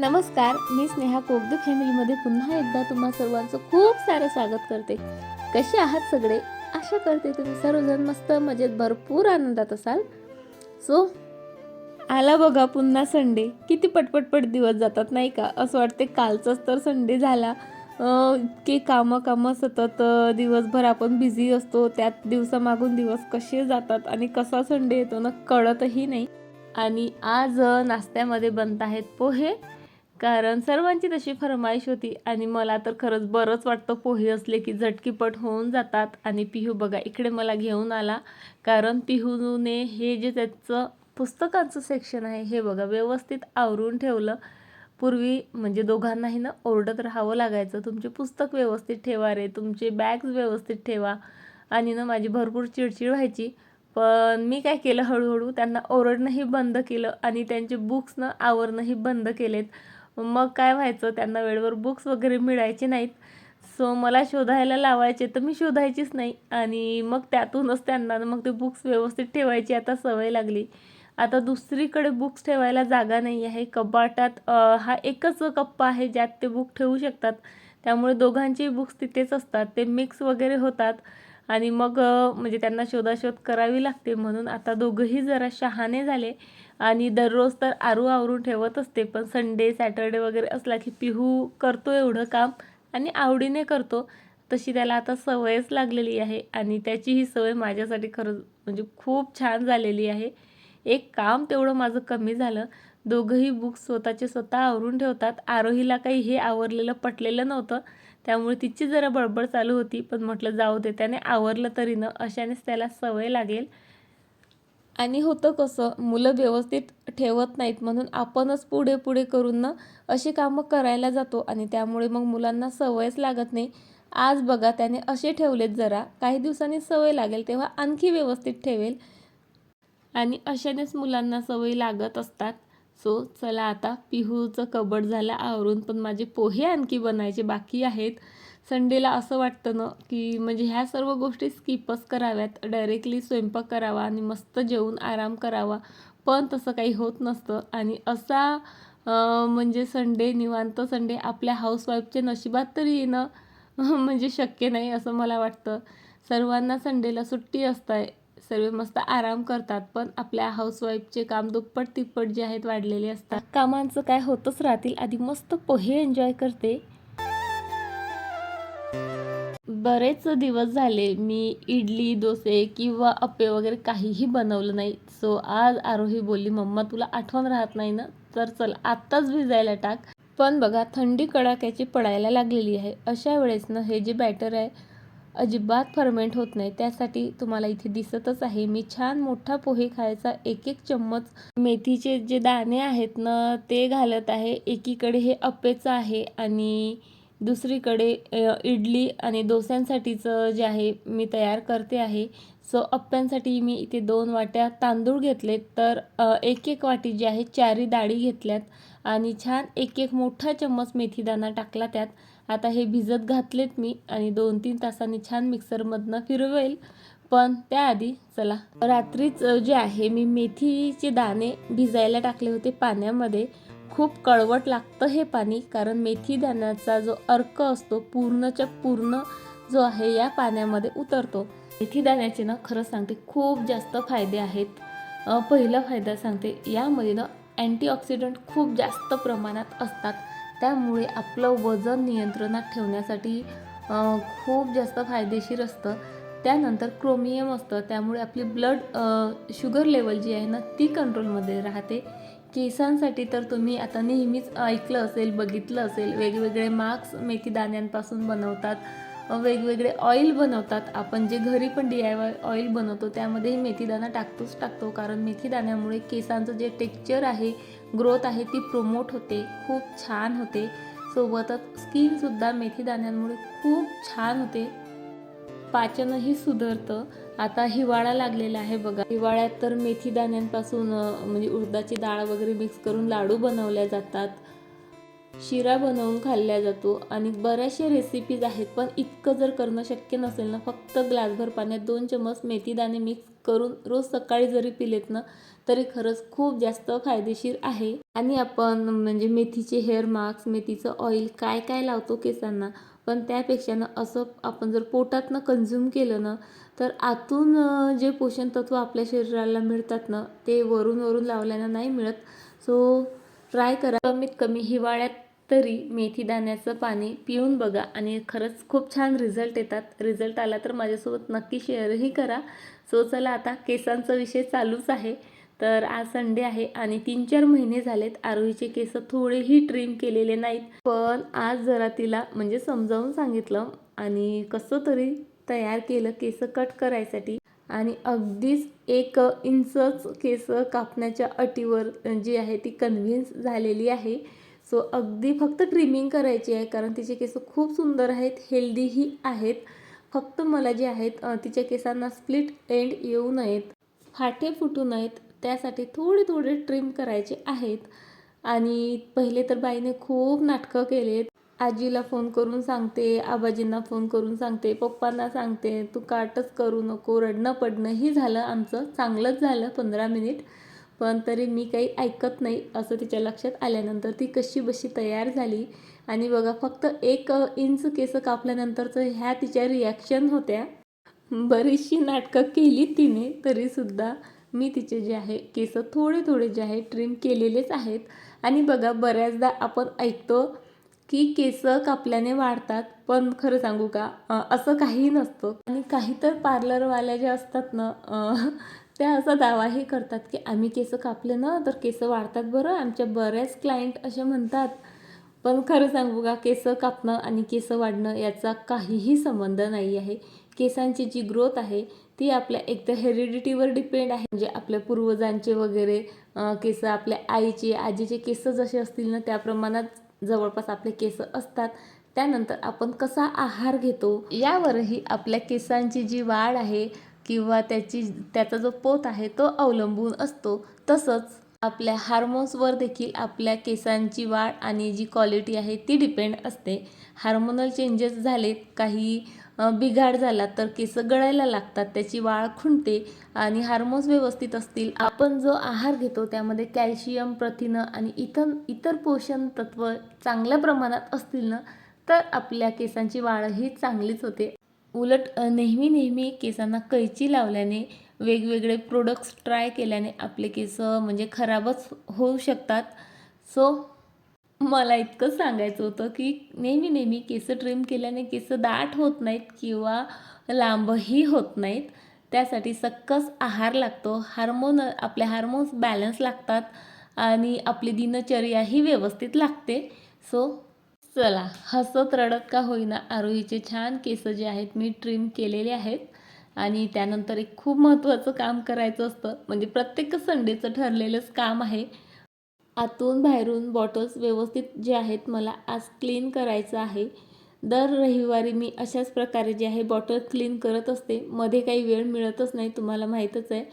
नमस्कार मी स्नेहा कोगदे फॅमिलीमध्ये पुन्हा एकदा तुम्हा सर्वांचं खूप सारं स्वागत करते. कसे आहात सगळे? आशा करते तुम्ही सर्वजण मस्त मजेत भरपूर आनंदात असाल. सो आला बघा पुन्हा संडे. किती पटपटपट दिवस जातात नाही का? असं वाटते कालचाच तर संडे झाला. इतके कामं कामं सतत दिवसभर आपण बिझी असतो. त्यात दिवसामागून दिवस कसे जातात आणि कसा संडे येतो ना कळतही नाही. आणि आज नाश्त्यामध्ये बनत आहेत पोहे. कारण सर्वांची तशी फरमाईश होती आणि मला तर खरंच बरंच वाटतं पोहे असले की झटकीपट होऊन जातात आणि पिहू बघा इकडे मला घेऊन आला. कारण पिहूने हे जे त्याचं पुस्तकांचं सेक्शन आहे हे बघा व्यवस्थित आवरून ठेवलं. पूर्वी म्हणजे दोघांनाही ना ओरडत राहावं लागायचं तुमचे पुस्तक व्यवस्थित ठेवा रे तुमचे बॅग्स व्यवस्थित ठेवा. आणि ना माझी भरपूर चिडचिड व्हायची. पण मी काय केलं हळूहळू त्यांना ओरडणंही बंद केलं आणि त्यांचे बुक्सनं आवरणंही बंद केलेत. मग काय व्हायचं? त्यांना वेळेवर बुक्स वगैरे मिळायचे नाहीत. सो मला शोधायला लावायचे तर मी शोधायचीच नाही. आणि मग त्यातूनच त्यांना मग ते बुक्स व्यवस्थित ठेवायची आता सवय लागली. आता दुसरीकडे बुक्स ठेवायला जागा नाही आहे. कपाटात हा एकच कप्पा आहे ज्यात ते बुक ठेवू शकतात. त्यामुळे दोघांचेही बुक्स तिथेच असतात. ते मिक्स वगैरे होतात. आणि मग म्हणजे त्यांना शोधाशोध करावी लागते म्हणून आता दोघंही जरा शहाणे झाले. आणि दररोज तर आरू आवरून ठेवत असते पण संडे सॅटर्डे वगैरे असला की पिहू करतो एवढं काम आणि आवडीने करतो. तशी त्याला आता सवयच लागलेली आहे आणि त्याची ही सवय माझ्यासाठी खरंच म्हणजे खूप छान झालेली आहे. एक काम तेवढं माझं कमी झालं. दोघंही बुक्स स्वतःचे स्वतः आवरून ठेवतात. आरोहीला काही हे आवरलेलं पटलेलं नव्हतं. त्यामुळे तिची जरा बडबड चालू होती पण म्हटलं जाऊ दे त्याने आवरलं तरी न अशानेच त्याला सवय लागेल. आणि होतं कसं मुलं व्यवस्थित ठेवत नाहीत म्हणून आपणच पुढे पुढे करून ना अशी कामं करायला जातो आणि त्यामुळे मग मुलांना सवयच लागत नाही. आज बघा त्याने असे ठेवलेत जरा काही दिवसांनी सवय लागेल तेव्हा आणखी व्यवस्थित ठेवेल. आणि अशानेच मुलांना सवय लागत असतात. सो चला आता पिहूचं कबड झालं आवरून पण माझे पोहे आणखी बनायचे बाकी आहेत. संडेला असं वाटतं ना की म्हणजे ह्या सर्व गोष्टी स्किपच कराव्यात. डायरेक्टली स्वयंपाक करावा आणि मस्त जेवून आराम करावा. पण तसं काही होत नसतं. आणि असा म्हणजे संडे निवांत संडे आपल्या हाऊसवाईफच्या नशिबात तरी येणं म्हणजे शक्य नाही असं मला वाटतं. सर्वांना संडेला सुट्टी असते सर्व मस्त आराम करतात पण आपल्या हाऊसवाईफचे काम दुप्पट तिप्पट जे आहेत वाढलेले असतात. कामांचं काय होतच राहतील आधी मस्त पोहे एन्जॉय करते. बरेच दिवस झाले मी इडली डोसे किंवा अप्पे वगैरे काहीही बनवलं नाही. सो आज आरोही बोलली मम्मा तुला आठवण राहत नाही ना? तर चल आत्ताच भिजायला टाक. पण बघा थंडी कडाक्याची पडायला लागलेली आहे. अशा वेळेस ना हे जे बॅटर आहे अजिबात फर्मेंट होत नाही. त्यासाठी तुम्हाला इथे दिसतच आहे. मी छान मोठा पोहे खायचा एक एक चम्मच. मेथीचे जे दाणे आहेत ना ते घालत आहे. एकीकडे हे अप्पेचं आहे आणि दुसरीकडे इडली आणि डोस्यांसाठीचं जे आहे मी तयार करते आहे. सो अप्प्यांसाठी मी इथे दोन वाट्या तांदूळ घेतलेत. तर एक एक वाटी जी आहे चारी डाळी घेतल्यात आणि छान एक एक मोठा चम्मच मेथीदाणा टाकला त्यात. आता हे भिजत घातलेत मी आणि दोन तीन तासांनी छान मिक्सरमधनं फिरवेल. पण त्याआधी चला. रात्रीच जे आहे मी मेथीचे दाणे भिजायला टाकले होते पाण्यामध्ये. खूप कळवट लागतं हे पाणी कारण मेथी दाण्याचा जो अर्क असतो पूर्णच्या पूर्ण जो आहे या पाण्यामध्ये उतरतो. मेथी दाण्याचे ना खरं सांगते खूप जास्त फायदे आहेत. पहिला फायदा सांगते यामध्ये ना अँटीऑक्सिडंट खूप जास्त प्रमाणात असतात. त्यामुळे आपलं वजन नियंत्रणात ठेवण्यासाठी खूप जास्त फायदेशीर असतं. त्यानंतर क्रोमियम असतं. त्यामुळे आपली ब्लड शुगर लेवल जी आहे ना ती कंट्रोलमध्ये राहते. केसांसाठी तर तुम्ही आता नेहमीच ऐकलं असेल बघितलं असेल वेगवेगळे मास्क मेथी दाण्यांपासून बनवतात. वेगवेगळे ऑइल बनवतात. आपण जे घरी पण डी आय वाय ऑइल बनवतो त्यामध्येही मेथीदाणा टाकतोच टाकतो. कारण मेथीदाण्यामुळे केसांचं जे टेक्चर आहे ग्रोथ आहे ती प्रोमोट होते खूप छान होते. सोबतच स्किनसुद्धा मेथीदाण्यांमुळे खूप छान होते. पाचनही सुधारतं. आता हिवाळा लागलेला आहे बघा. हिवाळ्यात तर मेथी दाण्यांपासून म्हणजे उडदाची डाळ वगैरे मिक्स करून लाडू बनवल्या जातात. शिरा बनवून खाल्ल्या जातो आणि बऱ्याचशा रेसिपीज आहेत पण इतकं जर करणं शक्य नसेल ना फक्त ग्लासभर पाण्यात दोन चमच मेथीदाणे मिक्स करून रोज सकाळी जरी पिलेत ना तरी खरंच खूप जास्त फायदेशीर आहे. आणि आपण म्हणजे मेथीचे हेअर मास्क मेथीचं ऑइल काय काय लावतो केसांना पण त्यापेक्षा ना असं आपण जर पोटातनं कन्झ्युम केलं ना तर आतून जे पोषण तत्व आपल्या शरीराला मिळतात ना ते वरून वरून लावल्यानं नाही मिळत. सो ट्राय करा. कमीत कमी हिवाळ्यात तरी मेथी दाण्याचं पाणी पिऊन बघा आणि खरंच खूप छान रिझल्ट येतात. रिझल्ट आला तर माझ्यासोबत नक्की शेअरही करा. सो चला आता केसांचा विषय चालूच आहे. तर आज संडे आहे आणि तीन चार महिने झालेत. आरोहीचे केस थोडेही ट्रिम केलेले नाहीत. पण आज जरा तिला म्हणजे समजावून सांगितलं आणि कसं तरी तयार केलं केस कट करायसाठी. आणि अगदीच एक इंचच केस कापण्याच्या अटीवर जी आहे ती कन्व्हिन्स झालेली आहे. सो अगदी फक्त ट्रिमिंग करायची आहे कारण तिचे केस खूप सुंदर आहेत हेल्दीही आहेत. फक्त मला जे आहेत तिच्या केसांना स्प्लिट एंड येऊ नयेत फाटे फुटू नयेत त्यासाठी थोडे थोडे ट्रिम करायचे आहेत. आणि पहिले तर बाईने खूप नाटकं केलेत. आजीला फोन करून सांगते आबाजींना फोन करून सांगते पप्पांना सांगते तू काटच करू नको रडणं पडणंही झालं आमचं चांगलंच झालं पंधरा मिनिट पण तरी मी काही ऐकत नाही असं तिच्या लक्षात आल्यानंतर ती कशी बशी तयार झाली. आणि बघा फक्त एक इंच केस कापल्यानंतरचं ह्या तिच्या रिॲक्शन होत्या. बरीचशी नाटकं केली तिने तरीसुद्धा मी तिचे जे आहे केस थोडे थोडे जे आहे ट्रिम केलेलेच आहेत. आणि बघा बऱ्याचदा आपण ऐकतो की केस कापल्याने वाढतात पण खरं सांगू का असं काही नसतं. आणि काही तर पार्लरवाल्या ज्या असतात ना त्या असा दावाही करतात की आम्ही केस कापले ना तर केस वाढतात बरं. आमच्या बऱ्याच क्लायंट असे म्हणतात. पण खरं सांगू का केस कापणं आणि केस वाढणं याचा काहीही संबंध नाही आहे. केसांची जी ग्रोथ आहे ती आपल्या एक तर हेरिडिटीवर डिपेंड आहे. म्हणजे आपल्या पूर्वजांचे वगैरे केस आपल्या आईचे आजीचे केस जसे असतील ना त्या प्रमाणात जवळपास आपले केस असतात. त्यानंतर आपण कसा आहार घेतो यावरही आपल्या केसांची जी वाढ आहे किंवा त्याची त्याचा जो पोत आहे तो अवलंबून असतो. तसंच आपल्या हार्मोन्सवर देखील आपल्या केसांची वाढ आणि जी क्वालिटी आहे ती डिपेंड असते. हार्मोनल चेंजेस झालेत काही बिघाड झाला तर केस गळायला लागतात त्याची वाळ खुंटते आणि हार्मोन्स व्यवस्थित असतील. आपण जो आहार घेतो त्यामध्ये कॅल्शियम प्रथिनं आणि इतर इतर पोषण तत्व चांगल्या प्रमाणात असतील ना तर आपल्या केसांची वाळही चांगलीच होते. उलट नेहमी नेहमी केसांना कैची लावल्याने वेगवेगळे प्रोडक्ट्स ट्राय केल्याने आपले केस म्हणजे खराबच होऊ शकतात. सो मला इतकं सांगायचं होतं की नेहमी नेहमी केस ट्रिम केल्याने केस दाट होत नाहीत किंवा लांबही होत नाहीत. त्यासाठी सक्कस आहार लागतो. हार्मोन आपले हार्मोन्स बॅलन्स लागतात आणि आपली दिनचर्याही व्यवस्थित लागते. सो चला हसत रडत का होईना आरोहीचे छान केस जे आहेत मी ट्रिम केलेले आहेत. आणि त्यानंतर एक खूप महत्त्वाचं काम करायचं असतं. म्हणजे प्रत्येक संडेचं ठरलेलंच काम आहे. आतून बाहेरून बॉटल्स व्यवस्थित जे आहेत मला आज क्लीन करायचं आहे. दर रविवारी मी अशाच प्रकारे जे आहे बॉटल क्लीन करत असते. मध्ये काही वेळ मिळतच नाही तुम्हाला माहीतच आहे.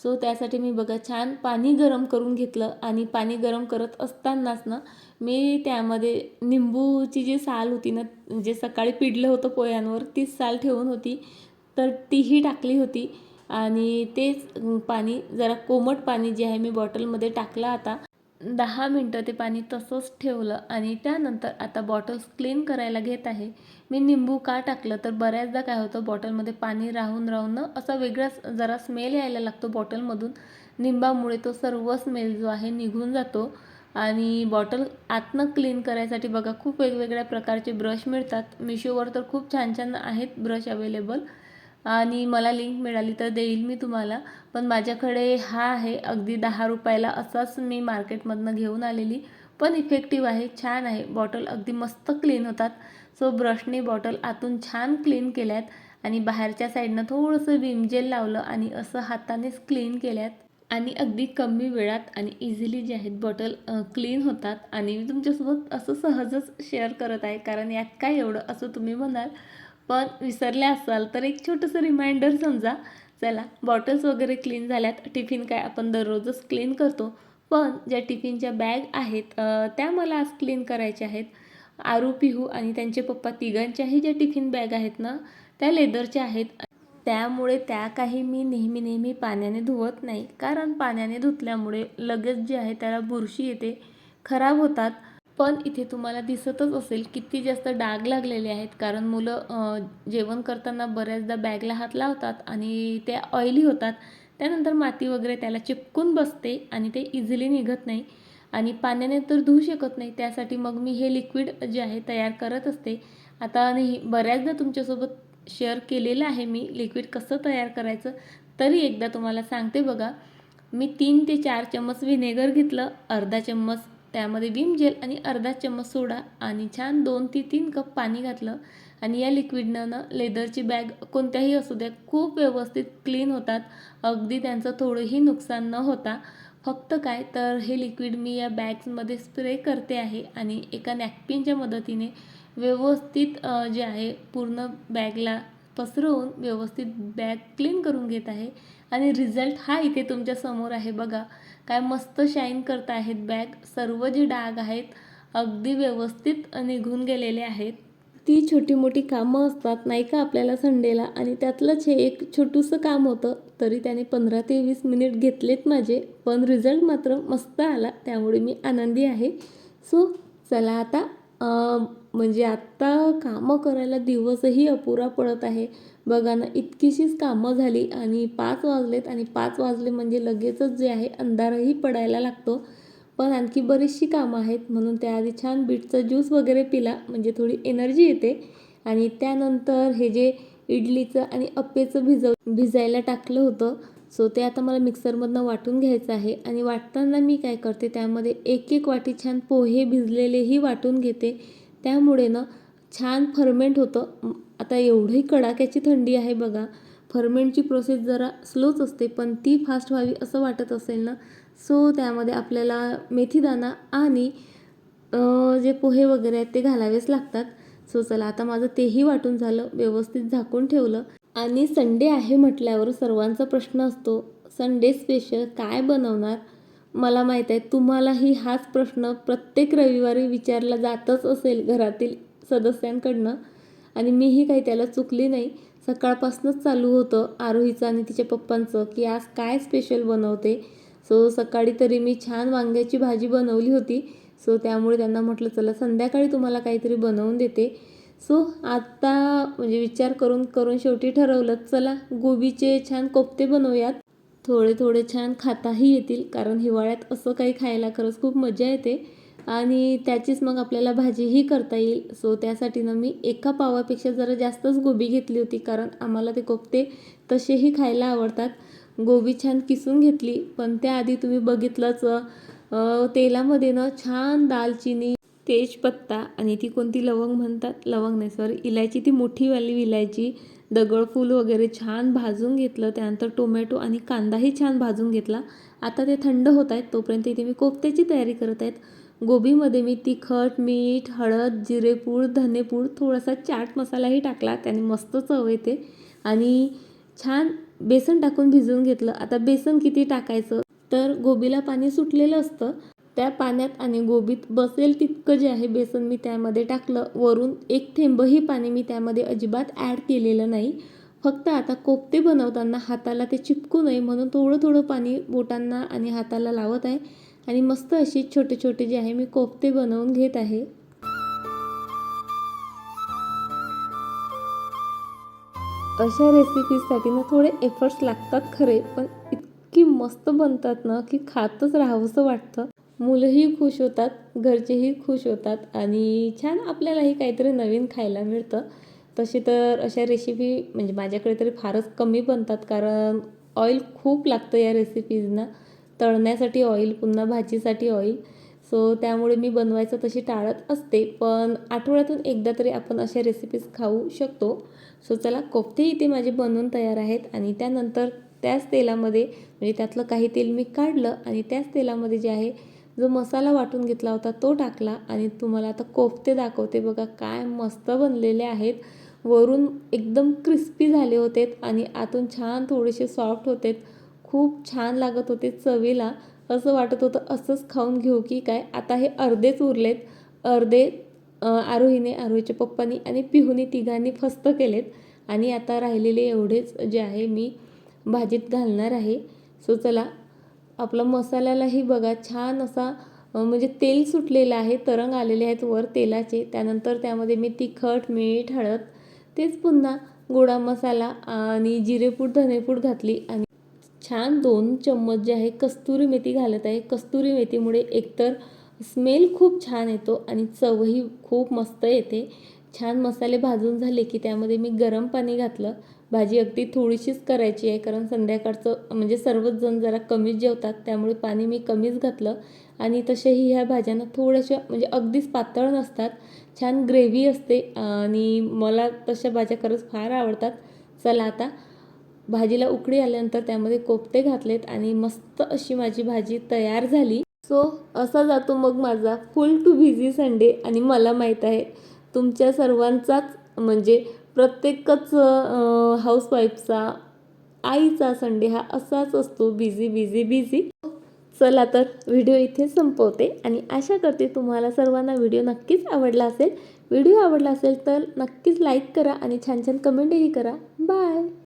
सो त्यासाठी मी बघा छान पाणी गरम करून घेतलं आणि पाणी गरम करत असतानाच ना मी त्यामध्ये निंबूची जी साल होती ना जे सकाळी पिडलं होतं पोह्यांवर तीच साल ठेवून होती. तर तीही टाकली होती आणि तेच पाणी जरा कोमट पाणी जे आहे मी बॉटलमध्ये टाकलं आता. दहा मिनटं ते पाणी तसंच ठेवलं आणि त्यानंतर आता बॉटल्स क्लीन करायला घेत आहे. मी निंबू का टाकलं? तर बऱ्याचदा काय होतं बॉटलमध्ये पाणी राहून राहून असा वेगळाच जरा स्मेल यायला लागतो बॉटलमधून निंबामुळे तो सर्व स्मेल जो आहे निघून जातो. आणि बॉटल आतनं क्लीन करायसाठी बघा खूप वेगवेगळ्या प्रकारचे ब्रश मिळतात. मिशोवर तर खूप छान छान आहेत ब्रश अवेलेबल आणि मला लिंक मिळाली तर देईल मी तुम्हाला. पण माझ्याकडे हा आहे अगदी दहा रुपयाला असाच मी मार्केटमधनं घेऊन आलेली. पण इफेक्टिव्ह आहे छान आहे. बॉटल अगदी मस्त क्लीन होतात. सो ब्रशने बॉटल आतून छान क्लीन केल्यात. आणि बाहेरच्या साईडनं थोडंसं विम जेल लावलं आणि असं हातानेच क्लीन केल्यात. आणि अगदी कमी वेळात आणि इझिली जे आहेत बॉटल क्लीन होतात. आणि मी तुमच्यासोबत असं सहजच शेअर करत आहे. कारण यात काय एवढं असं तुम्ही म्हणाल. पण विसरले असाल तर एक छोटंसं रिमाइंडर समजा. चला बॉटल्स वगैरे क्लीन झाल्यात. टिफिन काय आपण दररोजच क्लीन करतो. पण ज्या टिफिनच्या बॅग आहेत त्या मला आज क्लीन करायच्या आहेत. आरू पिहू आणि त्यांचे पप्पा तिघांच्याही ज्या टिफिन बॅग आहेत ना त्या लेदरच्या आहेत. त्यामुळे त्या काही मी नेहमी नेहमी पाण्याने धुवत नाही. कारण पाण्याने धुतल्यामुळे लगेच जे आहे त्याला बुरशी येते. खराब होतात. पण इथे तुम्हाला दिसतच असेल किती जास्त डाग लागलेले आहेत. कारण मुलं जेवण करताना बऱ्याचदा बॅगला हात लावतात आणि ते ऑइली होतात. त्यानंतर माती वगैरे त्याला चिपकून बसते आणि ते इझिली निघत नाही. आणि पाण्याने तर धुवू शकत नाही. त्यासाठी मग मी हे लिक्विड जे आहे तयार करत असते. आता नाही बऱ्याचदा तुमच्यासोबत शेअर केलेलं आहे मी लिक्विड कसं तयार करायचं तरी एकदा तुम्हाला सांगते बघा. मी तीन ते चार चम्मच व्हिनेगर घेतलं अर्धा चम्मच त्यामध्ये विम जेल आणि अर्धा चम्मच सोडा आणि छान दोन ते तीन कप पाणी घातलं. आणि या लिक्विडनं लेदरची बॅग कोणत्याही असू द्या खूप व्यवस्थित क्लीन होतात. अगदी त्यांचं थोडंही नुकसान न होता. फक्त काय तर हे लिक्विड मी या बॅग्समध्ये स्प्रे करते आहे आणि एका नॅपकिनच्या मदतीने व्यवस्थित जे आहे पूर्ण बॅगला पसरवून व्यवस्थित बॅग क्लीन करून घेत आहे. आणि रिझल्ट हा इथे तुमच्यासमोर आहे बघा. काय मस्त शाईन करत आहेत बॅग. सर्व जे डाग आहेत अगदी व्यवस्थित निघून गेलेले आहेत. ती छोटी मोठी कामं असतात नाही का आपल्याला संडेला? आणि त्यातलंच हे एक छोटूसं काम होतं. तरी त्याने पंधरा ते वीस मिनिट घेतलेत माझे पण रिझल्ट मात्र मस्त आला. त्यामुळे मी आनंदी आहे. सो चला आता म्हणजे आत्ता कामं करायला दिवसही अपुरा पडत आहे. बघा ना इतकीशीच कामं झाली आणि पाच वाजलेत आणि पाच वाजले म्हणजे लगेचच जे आहे अंधारही पडायला लागतो. पण आणखी बरीचशी कामं आहेत म्हणून त्याआधी छान बीटचा ज्यूस वगैरे पिला म्हणजे थोडी एनर्जी येते. आणि त्यानंतर हे जे इडलीचं आणि अप्पेचं भिजव भिजायला टाकलं होतं सो ते आता मला मिक्सरमधनं वाटून घ्यायचं आहे. आणि वाटताना मी काय करते त्यामध्ये एक एक वाटी छान पोहे भिजलेलेही वाटून घेते. त्यामुळे ना छान फर्मेंट होतं. आता एवढी कडाक्याची थंडी आहे बघा. फर्मेंटची प्रोसेस जरा स्लोच असते पण ती फास्ट व्हावी असं वाटत असेल ना? सो त्यामध्ये आपल्याला मेथीदाणा आणि जे पोहे वगैरे आहेत ते घालावेच लागतात. सो चला आता माझं तेही वाटून झालं व्यवस्थित झाकून ठेवलं. आणि संडे आहे म्हटल्यावर सर्वांचा प्रश्न असतो संडे स्पेशल काय बनवणार? मला माहीत आहे तुम्हालाही हाच प्रश्न प्रत्येक रविवारी विचारला जातच असेल घरातील सदस्यांकडनं. आणि मीही काही त्याला चुकली नाही. सकाळपासूनच चालू होतं आरोहीचं आणि तिच्या पप्पांचं की आज काय स्पेशल बनवते. सो सकाळी तरी मी छान वांग्याची भाजी बनवली होती. सो त्यामुळे त्यांना म्हटलं चला संध्याकाळी तुम्हाला काहीतरी बनवून देते. सो आत्ता म्हणजे विचार करून करून शेवटी ठरवलं चला गोबीचे छान कोफ्ते बनवूयात. थोडे थोडे छान खाताही येतील. कारण हिवाळ्यात असं काही खायला खरंच खूप मजा येते. आणि त्याचीच मग आपल्याला भाजीही करता येईल. सो त्यासाठी ना मी एका पावापेक्षा जरा जास्तच गोबी घेतली होती. कारण आम्हाला ते कोफ्ते तसेही खायला आवडतात. गोबी छान किसून घेतली. पण त्याआधी तुम्ही बघितलंच तेलामध्ये ना छान दालचिनी तेजपत्ता आणि ती कोणती लवंग म्हणतात? लवंग नाही सॉरी इलायची ती मोठीवाली इलायची दगडफूल वगैरे छान भाजून घेतलं. त्यानंतर टोमॅटो आणि कांदाही छान भाजून घेतला. आता ते थंड होत आहेत तोपर्यंत इथे मी कोफ्त्याची तयारी करत आहेत. गोबीमध्ये मी तिखट मीठ हळद जिरेपूड धनेपूड थोडासा चाट मसालाही टाकला. त्याने मस्त चव येते. आणि छान बेसन टाकून भिजवून घेतलं. आता बेसन किती टाकायचं? तर गोबीला पाणी सुटलेलं असतं. त्या पाण्यात आणि गोबीत बसेल तितकं जे आहे बेसन मी त्यामध्ये टाकलं. वरून एक थेंबही पाणी मी त्यामध्ये अजिबात ॲड केलेलं नाही. फक्त आता कोफ्ते बनवताना हाताला ते चिपकू नये म्हणून थोडं थोडं पाणी बोटांना आणि हाताला लावत आहे. आणि मस्त असे छोटे छोटे जे आहे मी कोफ्ते बनवून घेत आहे. अशा रेसिपीजसाठी ना थोडे एफर्ट्स लागतात खरे पण इतकी मस्त बनतात ना की खातच राहावंसं वाटतं. मुलंही खुश होतात घरचेही खुश होतात आणि छान आपल्यालाही काहीतरी नवीन खायला मिळतं. तशी तर अशा रेसिपी म्हणजे माझ्याकडे तरी फारच कमी बनतात कारण ऑइल खूप लागतं या रेसिपीजना तळण्यासाठी ऑइल पुन्हा भाजीसाठी ऑइल सो त्यामुळे मी बनवायचं तशी टाळत असते. पण आठवड्यातून एकदा तरी आपण अशा रेसिपीज खाऊ शकतो. सो चला कोफ्ते इथे माझे बनवून तयार आहेत आणि त्यानंतर त्याच तेलामध्ये म्हणजे त्यातलं काही तेल मी काढलं आणि त्याच तेलामध्ये जे आहे जो मसाला वाटून घेतला होता तो टाकला आणि तुम्हाला आता कोफ्ते दाखवते बघा काय मस्त बनलेले आहेत. वरून एकदम क्रिस्पी झाले होते आणि आतून छान थोडेसे सॉफ्ट होते खूप छान लागत होते चवीला. असं वाटत होतं असंच खाऊन घेऊ की काय? आता हे अर्धेच उरलेत. अर्धे आरोहीने आरोहीच्या पप्पानी आणि पिहूने तिघांनी फस्त केलेत. आणि आता राहिलेले एवढेच जे आहे मी भाजीत घालणार आहे. सो चला आपला मसाल्यालाही बघा छान असा म्हणजे तेल सुटलेलं आहे तरंग आलेले आहेत वर तेलाचे. त्यानंतर त्यामध्ये मी तिखट मीठ हळद तेच पुन्हा गोडा मसाला आणि जिरेपूड धनेपूड घातली. आणि छान दोन चम्मच जे आहे कस्तुरी मेथी घालत आहे. कस्तुरी मेथीमुळे एकतर स्मेल खूप छान येतो आणि चवही खूप मस्त येते. छान मसाले भाजून झाले की त्यामध्ये मी गरम पाणी घातलं. भाजी अगदी थोडीशीच करायची आहे कारण संध्याकाळचं म्हणजे सर्वच जण जरा कमीच जेवतात त्यामुळे पाणी मी कमीच घातलं. आणि तसेही ह्या भाज्यांना थोड्याशा म्हणजे अगदीच पातळ नसतात छान ग्रेव्ही असते आणि मला तशा भाज्या खरंच फार आवडतात. चला आता भाजीला उकळी आल्यानंतर त्यामध्ये कोफ्ते घातलेत आणि मस्त अशी माझी भाजी तयार झाली. सो असा जातो मग माझा फुल टू बिझी संडे आणि मला माहीत आहे तुमच्या सर्वांचाच म्हणजे प्रत्येकच हाऊसवाईफचा आईचा संडे हा असाच असतो. बिझी बिझी बिझी चला तर व्हिडिओ इथे संपवते आणि आशा करते तुम्हाला सर्वांना व्हिडिओ नक्कीच आवडला असेल. व्हिडिओ आवडला असेल तर नक्कीच लाईक करा आणि छान छान कमेंटही करा. बाय